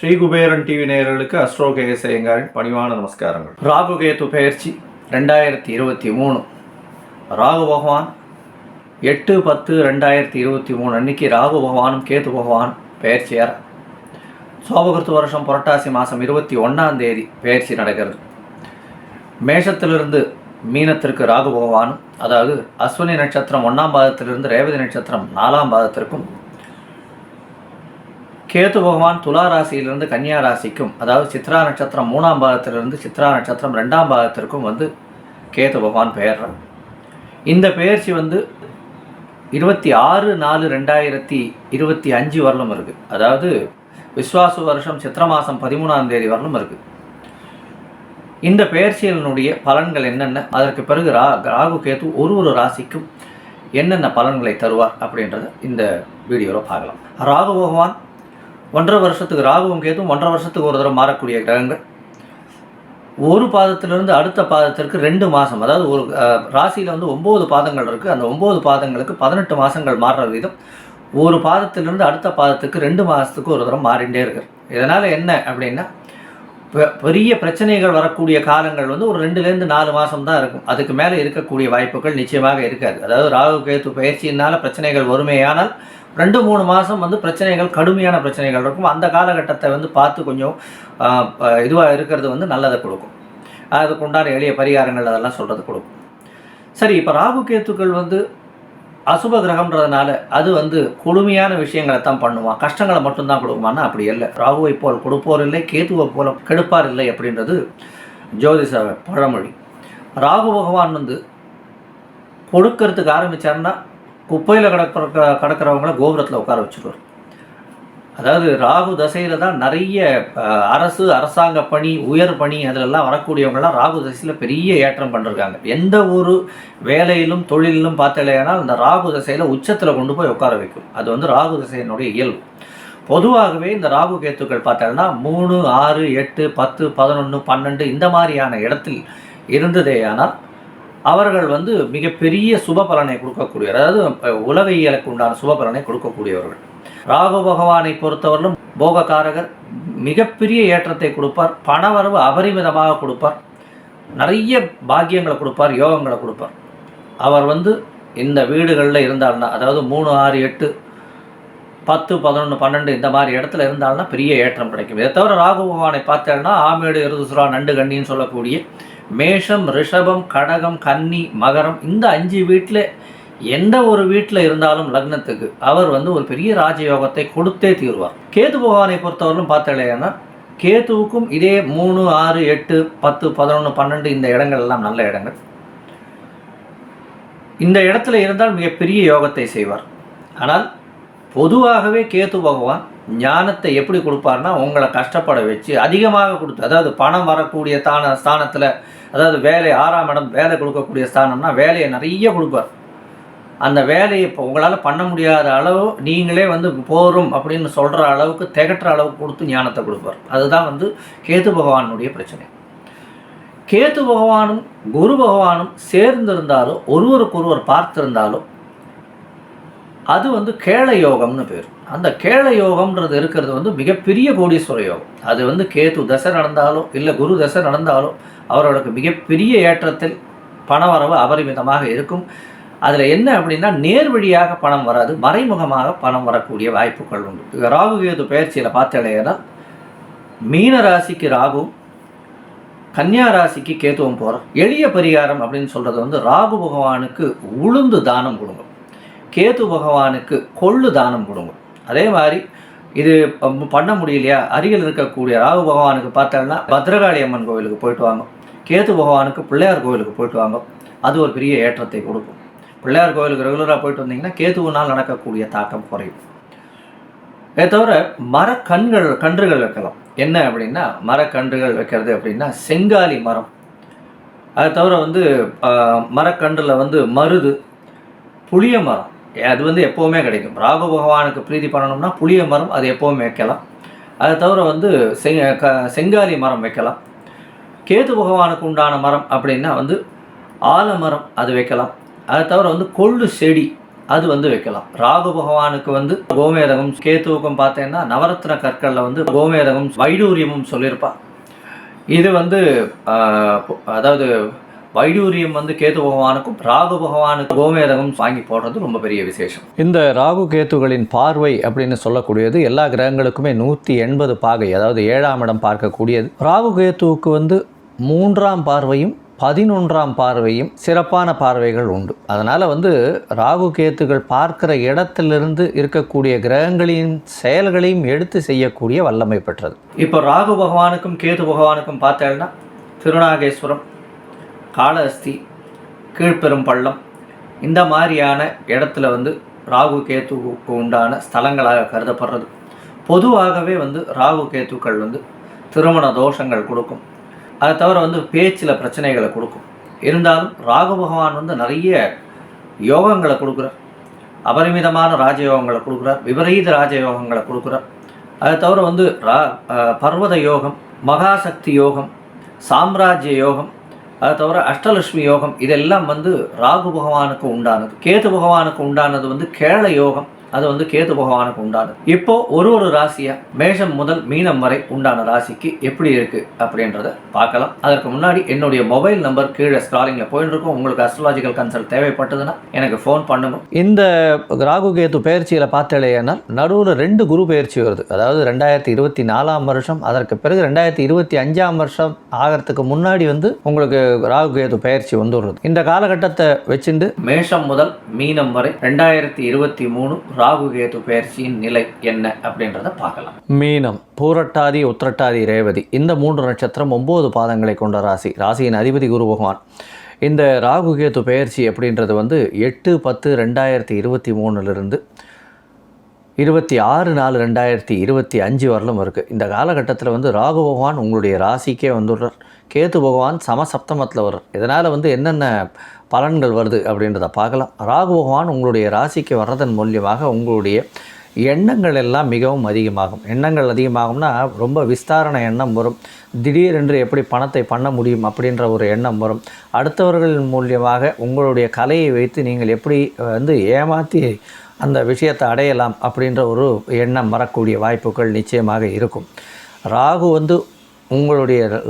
Sri Kuberan TV நேயர்களுக்கு astro கேசயங்காரின் பணிவான நமஸ்காரங்கள். ராகு கேத்து பயிற்சி ரெண்டாயிரத்தி இருபத்தி மூணு. ராகு பகவான் எட்டு பத்து ரெண்டாயிரத்தி இருபத்தி மூணு அன்னைக்கு ராகு பகவானும் கேத்து பகவான் பெயர்ச்சியார் சோபகிருத்து வருஷம் புரட்டாசி மாதம் இருபத்தி ஒன்றாம் தேதி பெயர்ச்சி நடக்கிறது. மேஷத்திலிருந்து மீனத்திற்கு ராகு பகவானும் அதாவது அஸ்வினி நட்சத்திரம் ஒன்றாம் பாதத்திலிருந்து ரேவதி நட்சத்திரம் நாலாம் பாதத்திற்கும் கேத்து பகவான் துலா ராசியிலிருந்து கன்னியா ராசிக்கும் அதாவது சித்ரா நட்சத்திரம் மூணாம் பாகத்திலிருந்து சித்ரா நட்சத்திரம் ரெண்டாம் பாகத்திற்கும் வந்து கேத்து பகவான் பெயர்றார் இந்த பெயர்ச்சி வந்து இருபத்தி ஆறு நாலு ரெண்டாயிரத்தி இருபத்தி அஞ்சு வரலும் இருக்குது அதாவது விஸ்வாசு வருஷம் சித்திர மாதம் பதிமூணாம் தேதி வரலும் இருக்குது இந்த பெயர்ச்சியலினுடைய பலன்கள் என்னென்ன? அதற்கு பிறகு ரா ராகு கேது ஒரு ஒரு ராசிக்கும் என்னென்ன பலன்களை தருவார் அப்படின்றத இந்த வீடியோவில் பார்க்கலாம். ராகு பகவான் ஒன்றரை வருஷத்துக்கு ராகுவும் கேதும் ஒன்றரை வருஷத்துக்கு ஒரு தடவை மாறக்கூடிய கிரகங்கள். ஒரு பாதத்திலிருந்து அடுத்த பாதத்திற்கு ரெண்டு மாதம் அதாவது ஒரு ராசியில் வந்து ஒம்பது பாதங்கள் இருக்குது அந்த ஒம்பது பாதங்களுக்கு பதினெட்டு மாதங்கள் மாறுற விதம். ஒரு பாதத்திலிருந்து அடுத்த பாதத்துக்கு ரெண்டு மாதத்துக்கு ஒரு தடவை மாறிண்டே இருக்கு. இதனால் என்ன அப்படின்னா பெரிய பிரச்சனைகள் வரக்கூடிய காலங்கள் வந்து ஒரு ரெண்டுலேருந்து நாலு மாதம் தான் இருக்கும். அதுக்கு மேலே இருக்கக்கூடிய வாய்ப்புகள் நிச்சயமாக இருக்காது. அதாவது ராகு கேத்து பயிற்சியினால் பிரச்சனைகள் வறுமையானால் ரெண்டு மூணு மாதம் வந்து பிரச்சனைகள் கடுமையான பிரச்சனைகள் இருக்கும். அந்த காலகட்டத்தை வந்து பார்த்து கொஞ்சம் இதுவாக இருக்கிறது வந்து நல்லதை கொடுக்கும். அதுக்கு உண்டான எளிய பரிகாரங்கள் அதெல்லாம் சொல்கிறது கொடுக்கும். சரி இப்போ ராகு கேத்துக்கள் வந்து அசுப கிரகம்ன்றதுனால அது வந்து கொடுமையான விஷயங்களை தான் பண்ணுவான். கஷ்டங்களை மட்டும்தான் கொடுக்குமானா அப்படி இல்லை. ராகுவை போல் கொடுப்போர் இல்லை கேதுவை போல கெடுப்பார் இல்லை அப்படின்றது ஜோதிஷ பழமொழி. ராகு பகவான் வந்து கொடுக்கறதுக்கு ஆரம்பிச்சாருன்னா குப்பையில் கிடக்கிற கிடக்கிறவங்கள கோபுரத்தில் உட்கார வச்சுருவார். அதாவது ராகு தசையில் தான் நிறைய அரசு அரசாங்க பணி உயர் பணி அதிலெல்லாம் வரக்கூடியவங்களாம் ராகு தசையில் பெரிய ஏற்றம் பண்ணிருக்காங்க எந்த ஒரு வேலையிலும் தொழிலிலும் பார்த்தலையானால் அந்த ராகு தசையில் உச்சத்தில் கொண்டு போய் உட்கார வைக்கும். அது வந்து ராகு தசையினுடைய இயல்பு. பொதுவாகவே இந்த ராகு கேத்துக்கள் பார்த்தோம்னா மூணு ஆறு எட்டு பத்து பதினொன்று பன்னெண்டு இந்த மாதிரியான இடத்தில் இருந்ததேயானால் அவர்கள் வந்து மிகப்பெரிய சுப பலனை கொடுக்கக்கூடியவர். அதாவது உலக இயலுக்கு உண்டான சுப பலனை கொடுக்கக்கூடியவர்கள். ராகு பகவானை பொறுத்தவரையிலும் போகக்காரகர் மிகப்பெரிய ஏற்றத்தை கொடுப்பார். பணவரவு அபரிமிதமாக கொடுப்பார். நிறைய பாக்கியங்களை கொடுப்பார் யோகங்களை கொடுப்பார். அவர் வந்து இந்த வீடுகளில் இருந்தால்னா அதாவது மூணு ஆறு எட்டு பத்து பதினொன்று பன்னெண்டு இந்த மாதிரி இடத்துல இருந்தால்னா பெரிய ஏற்றம் கிடைக்கும். இதை தவிர ராகு பகவானை பார்த்தேன்னா ஆமேடு எருதுசுரா நண்டு கன்னின்னு சொல்லக்கூடிய மேஷம் ரிஷபம் கடகம் கன்னி மகரம் இந்த அஞ்சு வீட்டில் எந்த ஒரு வீட்டில் இருந்தாலும் லக்னத்துக்கு அவர் வந்து ஒரு பெரிய ராஜயோகத்தை கொடுத்தே தீர்வார். கேது பகவானை பொறுத்தவரையிலும் பார்த்தேன்னா கேதுவுக்கும் இதே மூணு ஆறு எட்டு பத்து பதினொன்று பன்னெண்டு இந்த இடங்கள் எல்லாம் நல்ல இடங்கள். இந்த இடத்துல இருந்தால் மிகப்பெரிய யோகத்தை செய்வார். ஆனால் பொதுவாகவே கேது பகவான் ஞானத்தை எப்படி கொடுப்பார்னா உங்களை கஷ்டப்பட வச்சு அதிகமாக கொடுத்து அதாவது பணம் வரக்கூடிய தான ஸ்தானத்தில் அதாவது வேலை ஆறாம் இடம் வேலை கொடுக்கக்கூடிய ஸ்தானம்னா வேலையை நிறைய கொடுப்பார். அந்த வேலையை இப்போ உங்களால் பண்ண முடியாத அளவு நீங்களே வந்து போரும் அப்படின்னு சொல்கிற அளவுக்கு திகட்டுற அளவுக்கு கொடுத்து ஞானத்தை கொடுப்பார். அதுதான் வந்து கேது பகவானுடைய பிரச்சனை. கேது பகவானும் குரு பகவானும் சேர்ந்திருந்தாலோ ஒருவருக்கொருவர் பார்த்திருந்தாலோ அது வந்து கேள யோகம்னு பேர். அந்த கேள யோகம்ன்றது இருக்கிறது வந்து மிகப்பெரிய கோடீஸ்வர யோகம். அது வந்து கேது தசை நடந்தாலோ இல்லை குரு தசை நடந்தாலோ அவர்களுக்கு மிகப்பெரிய ஏற்றத்தில் பணவரவு அபரிமிதமாக இருக்கும். அதில் என்ன அப்படின்னா நேர் வழியாக பணம் வராது மறைமுகமாக பணம் வரக்கூடிய வாய்ப்புகள் உண்டு. ராகு கேது பயிற்சியில் பார்த்தலைன்னா மீன ராசிக்கு ராகுவும் கன்னியா ராசிக்கு கேத்துவம் போகிறோம் எளிய பரிகாரம் அப்படின்னு சொல்கிறது வந்து ராகு பகவானுக்கு உளுந்து தானம் கொடுங்க கேது பகவானுக்கு கொள்ளு தானம் கொடுங்க அதே மாதிரி இது ப- பண்ண முடியலையா? அருகில் இருக்கக்கூடிய ராகு பகவானுக்கு பார்த்தோம்னா பத்ரகாளி அம்மன் கோவிலுக்கு போயிட்டு வாங்க. கேது பகவானுக்கு பிள்ளையார் கோவிலுக்கு போயிட்டு வாங்க. அது ஒரு பெரிய ஏற்றத்தை கொடுக்கும். பிள்ளையார் கோவிலுக்கு ரெகுலராக போயிட்டு வந்தீங்கன்னா கேதுவினால் நடக்கக்கூடிய தாக்கம் குறையும். இதை தவிர மரக்கண்கள் கன்றுகள் வைக்கலாம். என்ன அப்படின்னா மரக்கன்றுகள் வைக்கிறது அப்படின்னா செங்காலி மரம். அதை தவிர வந்து மரக்கன்றில் வந்து மருது புளிய மரம். அது வந்து எப்போவுமே கிடைக்கும். ராகு பகவானுக்கு பிரீதி பண்ணணும்னா புளிய மரம் அது எப்போவுமே வைக்கலாம். அதை தவிர வந்து செங் க செங்காலி மரம் வைக்கலாம். கேது பகவானுக்கு உண்டான மரம் அப்படின்னா வந்து ஆலமரம் அது வைக்கலாம். அதை தவிர வந்து கொள்ளு செடி அது வந்து வைக்கலாம். ராகு பகவானுக்கு வந்து கோமேதகம் கேத்துவுக்கும் பார்த்தேன்னா நவரத்ன கற்களில் வந்து கோமேதகம் வைடூரியமும் சொல்லியிருப்பா. இது வந்து அதாவது வைடூரியம் வந்து கேது பகவானுக்கும் ராகு பகவானுக்கு கோமேதகம் வாங்கி போடுறது ரொம்ப பெரிய விசேஷம். இந்த ராகு கேத்துகளின் பார்வை அப்படின்னு சொல்லக்கூடியது எல்லா கிரகங்களுக்குமே நூற்றி எண்பது பாகை அதாவது ஏழாம் இடம் பார்க்கக்கூடியது. ராகு கேத்துவுக்கு வந்து மூன்றாம் பார்வையும் பதினொன்றாம் பார்வையும் சிறப்பான பார்வைகள் உண்டு. அதனால் வந்து ராகு கேத்துகள் பார்க்கிற இடத்திலிருந்து இருக்கக்கூடிய கிரகங்களின் செயல்களையும் எடுத்து செய்யக்கூடிய வல்லமை பெற்றது. இப்போ ராகு பகவானுக்கும் கேது பகவானுக்கும் பார்த்தேன்னா திருநாகேஸ்வரம் காளஹஸ்தி கீழ்பெரும் பள்ளம் இந்த மாதிரியான இடத்துல வந்து ராகு கேத்துவுக்கு உண்டான ஸ்தலங்களாக கருதப்படுறது. பொதுவாகவே வந்து ராகு கேத்துக்கள் வந்து திருமண தோஷங்கள் கொடுக்கும். அதை தவிர வந்து பேச்சில் பிரச்சனைகளை கொடுக்கும். இருந்தாலும் ராகு பகவான் வந்து நிறைய யோகங்களை கொடுக்குறார். அபரிமிதமான ராஜயோகங்களை கொடுக்குறார். விபரீத ராஜயோகங்களை கொடுக்குறார். அதை தவிர வந்து ரா பர்வத யோகம் மகாசக்தி யோகம் சாம்ராஜ்ய யோகம் அதை தவிர அஷ்டலட்சுமி யோகம் இதெல்லாம் வந்து ராகு பகவானுக்கு உண்டானது. கேது பகவானுக்கு உண்டானது வந்து கேள யோகம். அது வந்து கேது பகவானுக்கு உண்டானது. இப்போ ஒரு ஒரு ராசியா மேஷம் முதல் மீனம் வரை உண்டான ராசிக்கு எப்படி இருக்கு அப்படின்றத பார்க்கலாம். அதற்கு முன்னாடி என்னுடைய மொபைல் நம்பர் கீழே ஸ்க்ராலிங்கில் போயிட்டு இருக்கும் உங்களுக்கு அஸ்ட்ராலஜிக்கல் கன்சல்ட் தேவைப்பட்டதுன்னா எனக்கு ஃபோன் பண்ணுங்க. இந்த ராகு கேது பயிற்சியில் பார்த்தேனால் நடுவில் ரெண்டு குரு பயிற்சி வருது. அதாவது ரெண்டாயிரத்தி இருபத்தி நாலாம் வருஷம் அதற்கு பிறகு ரெண்டாயிரத்தி இருபத்தி அஞ்சாம் வருஷம் ஆகிறதுக்கு முன்னாடி வந்து உங்களுக்கு ராகு கேது பயிற்சி வந்துடுறது. இந்த காலகட்டத்தை வச்சுட்டு மேஷம் முதல் மீனம் வரை ரெண்டாயிரத்தி இருபத்தி மூணு ராகு கேது பயிற்சியின் நிலை என்ன அப்படின்றத பார்க்கலாம். மீனம் பூரட்டாதி உத்திரட்டாதி ரேவதி. இந்த மூன்று நட்சத்திரம் ஒம்பது பாதங்களை கொண்ட ராசி. ராசியின் அதிபதி குரு பகவான். இந்த ராகு கேது பெயர்ச்சி அப்படின்றது வந்து எட்டு பத்து ரெண்டாயிரத்தி இருபத்தி மூணுலேருந்து இருபத்தி ஆறு நாலு ரெண்டாயிரத்தி இருபத்தி அஞ்சு வரலும் இருக்குது இந்த காலகட்டத்தில் வந்து ராகு பகவான் உங்களுடைய ராசிக்கே வந்துள்ளார். கேது பகவான் சமசப்தமத்தில் வர்றார் இதனால் வந்து என்னென்ன பலன்கள் வருது அப்படின்றத பார்க்கலாம். ராகு பகவான் உங்களுடைய ராசிக்கு வர்றதன் மூலியமாக உங்களுடைய எண்ணங்கள் எல்லாம் மிகவும் அதிகமாகும். எண்ணங்கள் அதிகமாகும்னா ரொம்ப விஸ்தாரண எண்ணம் வரும். திடீரென்று எப்படி பணத்தை பண்ண முடியும் அப்படின்ற ஒரு எண்ணம் வரும். அடுத்தவர்களின் மூலியமாக உங்களுடைய கலையை வைத்து நீங்கள் எப்படி வந்து ஏமாற்றி அந்த விஷயத்தை அடையலாம் அப்படின்ற ஒரு எண்ணம் வரக்கூடிய வாய்ப்புகள் நிச்சயமாக இருக்கும். ராகு வந்து உங்களுடைய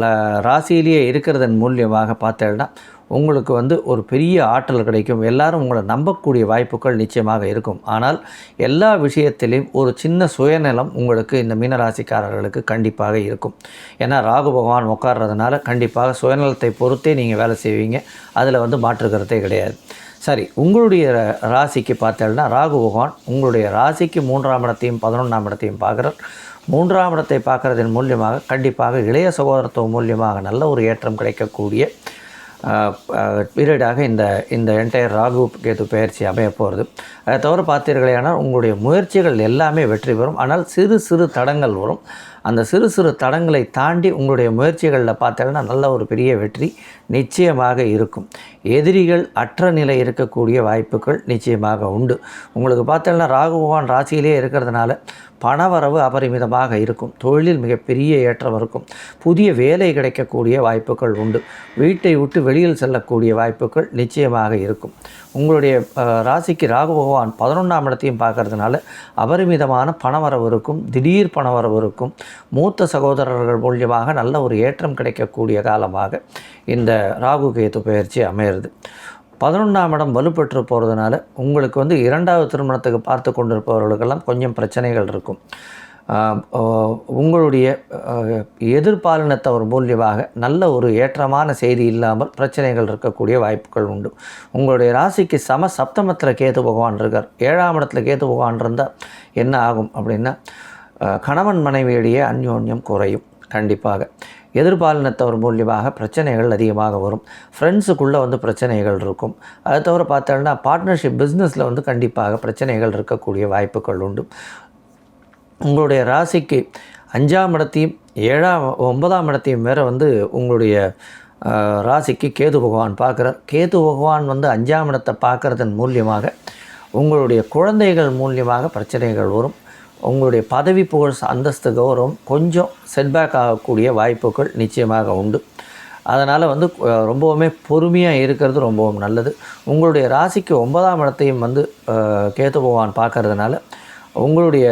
ராசியிலேயே இருக்கிறதன் மூலியமாக பார்த்தேன்னா உங்களுக்கு வந்து ஒரு பெரிய ஆற்றல் கிடைக்கும். எல்லாரும் உங்களை நம்பக்கூடிய வாய்ப்புகள் நிச்சயமாக இருக்கும். ஆனால் எல்லா விஷயத்திலையும் ஒரு சின்ன சுயநலம் உங்களுக்கு இந்த மீனராசிக்காரர்களுக்கு கண்டிப்பாக இருக்கும். ஏன்னா ராகு பகவான் உட்கார்றதுனால கண்டிப்பாக சுயநலத்தை பொறுத்தே நீங்கள் வேலை செய்வீங்க. அதில் வந்து மாற்றுக்கிறதே கிடையாது. சரி உங்களுடைய ர- ராசிக்கு பார்த்தேன்னா ராகு பகவான் உங்களுடைய ராசிக்கு மூன்றாம் இடத்தையும் பதினொன்றாம் இடத்தையும் பார்க்குறார். மூன்றாம் இடத்தை பார்க்கறதன் மூலியமாக கண்டிப்பாக இளைய சகோதரத்துவம் மூலியமாக நல்ல ஒரு ஏற்றம் கிடைக்கக்கூடிய பீரியடாக இந்த இந்த என்டையர் ராகு கேது பயிற்சி அமைய போகிறது அதை தவிர பார்த்தீர்களேயானால் உங்களுடைய முயற்சிகள் எல்லாமே வெற்றி பெறும். ஆனால் சிறு சிறு தடங்கள் வரும். அந்த சிறு சிறு தடங்களை தாண்டி உங்களுடைய முயற்சிகளில் பார்த்தீங்கன்னா நல்ல ஒரு பெரிய வெற்றி நிச்சயமாக இருக்கும். எதிரிகள் அற்ற நிலை இருக்கக்கூடிய வாய்ப்புகள் நிச்சயமாக உண்டு. உங்களுக்கு பார்த்தீங்கன்னா ராகுபகவான் ராசியிலே இருக்கிறதுனால பணவரவு அபரிமிதமாக இருக்கும். தொழிலில் மிகப்பெரிய ஏற்றம் இருக்கும். புதிய வேலை கிடைக்கக்கூடிய வாய்ப்புகள் உண்டு. வீட்டை விட்டு வெளியில் செல்லக்கூடிய வாய்ப்புகள் நிச்சயமாக இருக்கும். உங்களுடைய ராசிக்கு ராகு பகவான் பதினொன்றாம் இடத்தையும் பார்க்கறதுனால அபரிமிதமான பணவரவு இருக்கும். திடீர் பணவரவு இருக்கும். மூத்த சகோதரர்கள் மூலியமாக நல்ல ஒரு ஏற்றம் கிடைக்கக்கூடிய காலமாக இந்த ராகு கேத்து பயிற்சி அமையிறது. பதினொன்றாம் இடம் வலுப்பெற்று போகிறதுனால உங்களுக்கு வந்து இரண்டாவது திருமணத்துக்கு பார்த்து கொண்டிருப்பவர்களுக்கெல்லாம் கொஞ்சம் பிரச்சனைகள் இருக்கும். உங்களுடைய எதிர்பாலினத்தை எதிர்பாலினத்தவர் மூலியமாக நல்ல ஒரு ஏற்றமான செய்தி இல்லாமல் பிரச்சனைகள் இருக்கக்கூடிய வாய்ப்புகள் உண்டு. உங்களுடைய ராசிக்கு சம சப்தமத்தில் கேது பகவான் இருக்கார். ஏழாம் இடத்துல கேது பகவான் இருந்தால் என்ன ஆகும் அப்படின்னா கணவன் மனைவியிடையே அந்யோன்யம் குறையும். கண்டிப்பாக. எதிர்பாலினத்தவர் மூலியமாக பிரச்சனைகள் அதிகமாக வரும். ஃப்ரெண்ட்ஸுக்குள்ளே வந்து பிரச்சனைகள் இருக்கும். அதை தவிர பார்த்தோம்னா பார்ட்னர்ஷிப் பிஸ்னஸில் வந்து கண்டிப்பாக பிரச்சனைகள் இருக்கக்கூடிய வாய்ப்புகள் உண்டு. உங்களுடைய ராசிக்கு அஞ்சாம் இடத்தையும் ஏழாம் ஒன்பதாம் இடத்தையும் வேற வந்து உங்களுடைய ராசிக்கு கேது பகவான் பார்க்குறார். கேது பகவான் வந்து அஞ்சாம் இடத்தை பார்க்குறதன் மூலியமாக உங்களுடைய குழந்தைகள் மூலியமாக பிரச்சனைகள் வரும். உங்களுடைய பதவி புகழ் அந்தஸ்து கௌரவம் கொஞ்சம் செட்பேக் ஆகக்கூடிய வாய்ப்புகள் நிச்சயமாக உண்டு. அதனால் வந்து ரொம்பவுமே பொறுமையாக இருக்கிறது ரொம்பவும் நல்லது. உங்களுடைய ராசிக்கு ஒன்பதாம் இடத்தையும் வந்து கேத்து பகவான் பார்க்கறதுனால உங்களுடைய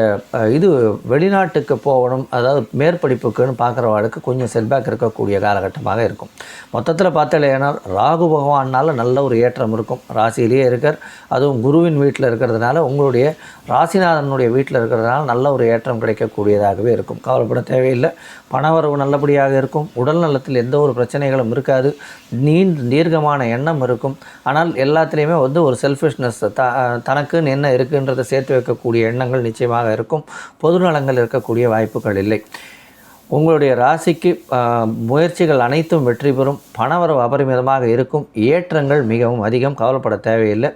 இது வெளிநாட்டுக்கு போகணும் அதாவது மேற்படிப்புக்குன்னு பார்க்குறவாளுக்கு கொஞ்சம் செட்பேக் இருக்கக்கூடிய காலகட்டமாக இருக்கும். மொத்தத்தில் பார்த்தலைன்னா ராகு பகவானால் நல்ல ஒரு ஏற்றம் இருக்கும். ராசியிலேயே இருக்கார். அதுவும் குருவின் வீட்டில் இருக்கிறதுனால உங்களுடைய ராசிநாதனுடைய வீட்டில் இருக்கிறதுனால நல்ல ஒரு ஏற்றம் கிடைக்கக்கூடியதாகவே இருக்கும். கவலைப்பட தேவையில்லை. பணவரவு நல்லபடியாக இருக்கும். உடல் நலத்தில் எந்த ஒரு பிரச்சனைகளும் இருக்காது. நீண்ட தீர்க்கமான எண்ணம் இருக்கும். ஆனால் எல்லாத்துலேயுமே வந்து ஒரு செல்ஃபிஷ்னஸ் த தனக்குன்னு என்ன இருக்குன்றதை சேர்த்து வைக்கக்கூடிய எண்ணங்கள் நிச்சயமாக இருக்கும். பொது நலங்கள் இருக்கக்கூடிய வாய்ப்புகள் இல்லை. உங்களுடைய ராசிக்கு முயற்சிகள் அனைத்தும் வெற்றி பெறும். பணவரவு அபரிமிதமாக இருக்கும். ஏற்றங்கள் மிகவும் அதிகம். கவலைப்பட தேவையில்லை.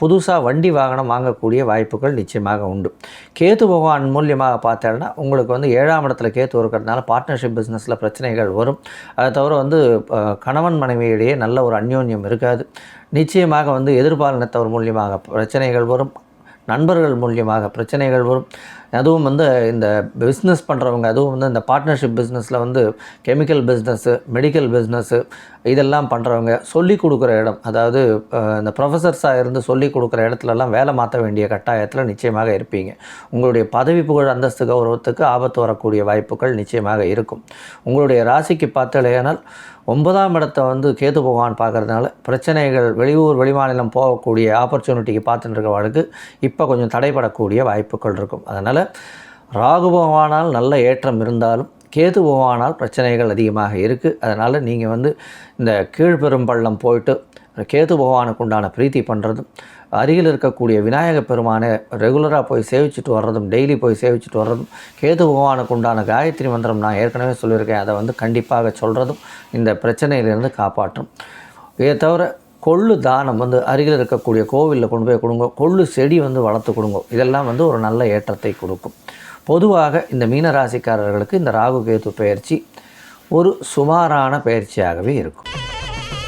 புதுசாக வண்டி வாகனம் வாங்கக்கூடிய வாய்ப்புகள் நிச்சயமாக உண்டு. கேத்து பகவான் மூலியமாக பார்த்தேன்னா உங்களுக்கு வந்து ஏழாம் இடத்துல கேத்து இருக்கிறதுனால பார்ட்னர்ஷிப் பிஸ்னஸில் பிரச்சனைகள் வரும். அதை தவிர வந்து கணவன் மனைவியிடையே நல்ல ஒரு அந்யோன்யம் இருக்காது. நிச்சயமாக வந்து எதிர்பாலினத்தவர் மூலியமாக பிரச்சனைகள் வரும். நண்பர்கள் மூலியமாக பிரச்சனைகள் வரும். அதுவும் வந்து இந்த பிஸ்னஸ் பண்ணுறவங்க அதுவும் வந்து இந்த பார்ட்னர்ஷிப் பிஸ்னஸில் வந்து கெமிக்கல் பிஸ்னஸ்ஸு மெடிக்கல் பிஸ்னஸ்ஸு இதெல்லாம் பண்ணுறவங்க சொல்லி கொடுக்குற இடம் அதாவது இந்த ப்ரொஃபஸர்ஸாக இருந்து சொல்லி கொடுக்குற இடத்துலலாம் வேலை மாற்ற வேண்டிய கட்டாயத்தில் நிச்சயமாக இருப்பீங்க. உங்களுடைய பதவி புகழ் அந்தஸ்து கௌரவத்துக்கு ஆபத்து வரக்கூடிய வாய்ப்புகள் நிச்சயமாக இருக்கும். உங்களுடைய ராசிக்கு பார்த்தலையானால் ஒன்பதாம் இடத்தை வந்து கேது பகவான் பார்க்கறதுனால பிரச்சனைகள் வெளியூர் வெளிமாநிலம் போகக்கூடிய ஆப்பர்ச்சுனிட்டிக்கு பார்த்துட்டு இருக்கவங்களுக்கு இப்போ கொஞ்சம் தடைபடக்கூடிய வாய்ப்புகள் இருக்கும். அதனால் ராகு பகவானால் நல்ல ஏற்றம் இருந்தாலும் கேது பகவானால் பிரச்சனைகள் அதிகமாக இருக்குது அதனால் நீங்கள் வந்து இந்த கீழ்பெரும்பள்ளம் போயிட்டு கேது பகவானுக்கு உண்டான பிரீத்தி பண்ணுறதும் அருகில் இருக்கக்கூடிய விநாயக பெருமானை ரெகுலராக போய் சேவிச்சுட்டு வர்றதும் டெய்லி போய் சேவிச்சுட்டு வர்றதும் கேது பகவானுக்கு உண்டான காயத்ரி மந்திரம் நான் ஏற்கனவே சொல்லியிருக்கேன். அதை வந்து கண்டிப்பாக சொல்கிறதும் இந்த பிரச்சனையிலிருந்து காப்பாற்றும். இதை தவிர கொள்ளு தானம் வந்து அருகில் இருக்கக்கூடிய கோவிலில் கொண்டு போய் கொடுங்க. கொள்ளு செடி வந்து வளர்த்து கொடுங்க. இதெல்லாம் வந்து ஒரு நல்ல ஏற்றத்தை கொடுக்கும். பொதுவாக இந்த மீனராசிக்காரர்களுக்கு இந்த ராகு கேது பயிற்சி ஒரு சுமாரான பயிற்சியாகவே இருக்கும்.